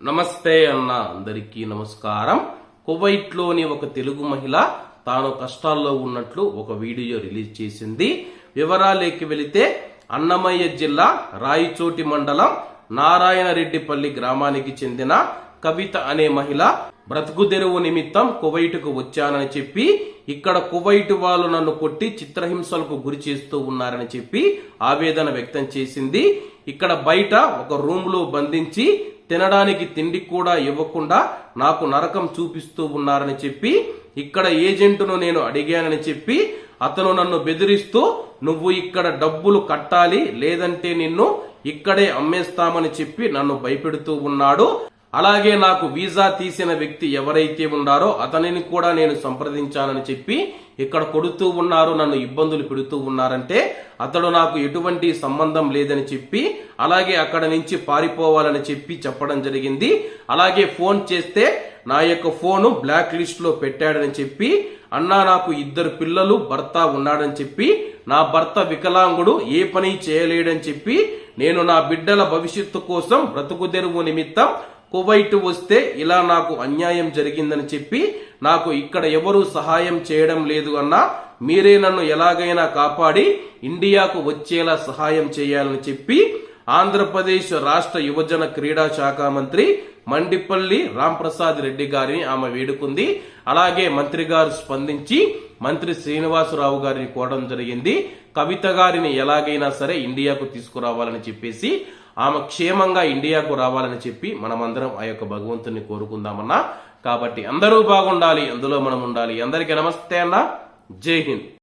నమస్తే అన్న అందరికీ నమస్కారం. కువైట్లోని ఒక తెలుగు మహిళ తాను కష్టాల్లో ఉన్నట్లు ఒక వీడియో రిలీజ్ చేసింది. వివరాలేకి వెళితే అన్నమయ్య జిల్లా రాయిచోటి మండలం నారాయణరెడ్డిపల్లి గ్రామానికి చెందిన కవిత అనే మహిళ బ్రతుకు తెరువు నిమిత్తం కువైటుకు వచ్చానని చెప్పి ఇక్కడ కువైట్ వాళ్ళు నన్ను కొట్టి చిత్రహింసలకు గురి చేస్తూ ఉన్నారని చెప్పి ఆవేదన వ్యక్తం చేసింది. ఇక్కడ బయట ఒక రూమ్లో బంధించి తినడానికి తిండి కూడా ఇవ్వకుండా నాకు నరకం చూపిస్తూ ఉన్నారని చెప్పి ఇక్కడ ఏజెంటును నేను అడిగానని చెప్పి అతను నన్ను బెదిరిస్తూ నువ్వు ఇక్కడ డబ్బులు కట్టాలి లేదంటే నిన్ను ఇక్కడే అమ్మేస్తామని చెప్పి నన్ను భయపెడుతూ ఉన్నాడు. అలాగే నాకు వీసా తీసిన వ్యక్తి ఎవరైతే ఉన్నారో అతనిని కూడా నేను సంప్రదించానని చెప్పి ఇక్కడ కొడుతూ ఉన్నారు నన్ను ఇబ్బందులు పెడుతూ ఉన్నారంటే అతడు నాకు ఎటువంటి సంబంధం లేదని చెప్పి అలాగే అక్కడ నుంచి పారిపోవాలని చెప్పి చెప్పడం జరిగింది. అలాగే ఫోన్ చేస్తే నా యొక్క ఫోను బ్లాక్ లిస్ట్లో పెట్టాడని చెప్పి అన్నా నాకు ఇద్దరు పిల్లలు భర్త ఉన్నాడని చెప్పి నా భర్త వికలాంగుడు ఏ పని చేయలేడని చెప్పి నేను నా బిడ్డల భవిష్యత్తు కోసం బ్రతుకు తెరువు నిమిత్తం కువైట్ వస్తే ఇలా నాకు అన్యాయం జరిగిందని చెప్పి నాకు ఇక్కడ ఎవరూ సహాయం చేయడం లేదు అన్నా మీరే నన్ను ఎలాగైనా కాపాడి ఇండియాకు వచ్చేలా సహాయం చేయాలని చెప్పి ఆంధ్రప్రదేశ్ రాష్ట్ర యువజన క్రీడా శాఖ మంత్రి మండిపల్లి రాంప్రసాద్ రెడ్డి గారిని ఆమె వేడుకుంది. అలాగే మంత్రి గారు స్పందించి మంత్రి శ్రీనివాసరావు గారిని కోరడం జరిగింది. కవిత గారిని ఎలాగైనా సరే ఇండియాకు తీసుకురావాలని చెప్పేసి ఆమె క్షేమంగా ఇండియాకు రావాలని చెప్పి మనమందరం ఆ యొక్క భగవంతుని కోరుకుందామన్నా. కాబట్టి అందరూ బాగుండాలి అందులో మనం ఉండాలి. అందరికీ నమస్తే అన్న. జై హింద్.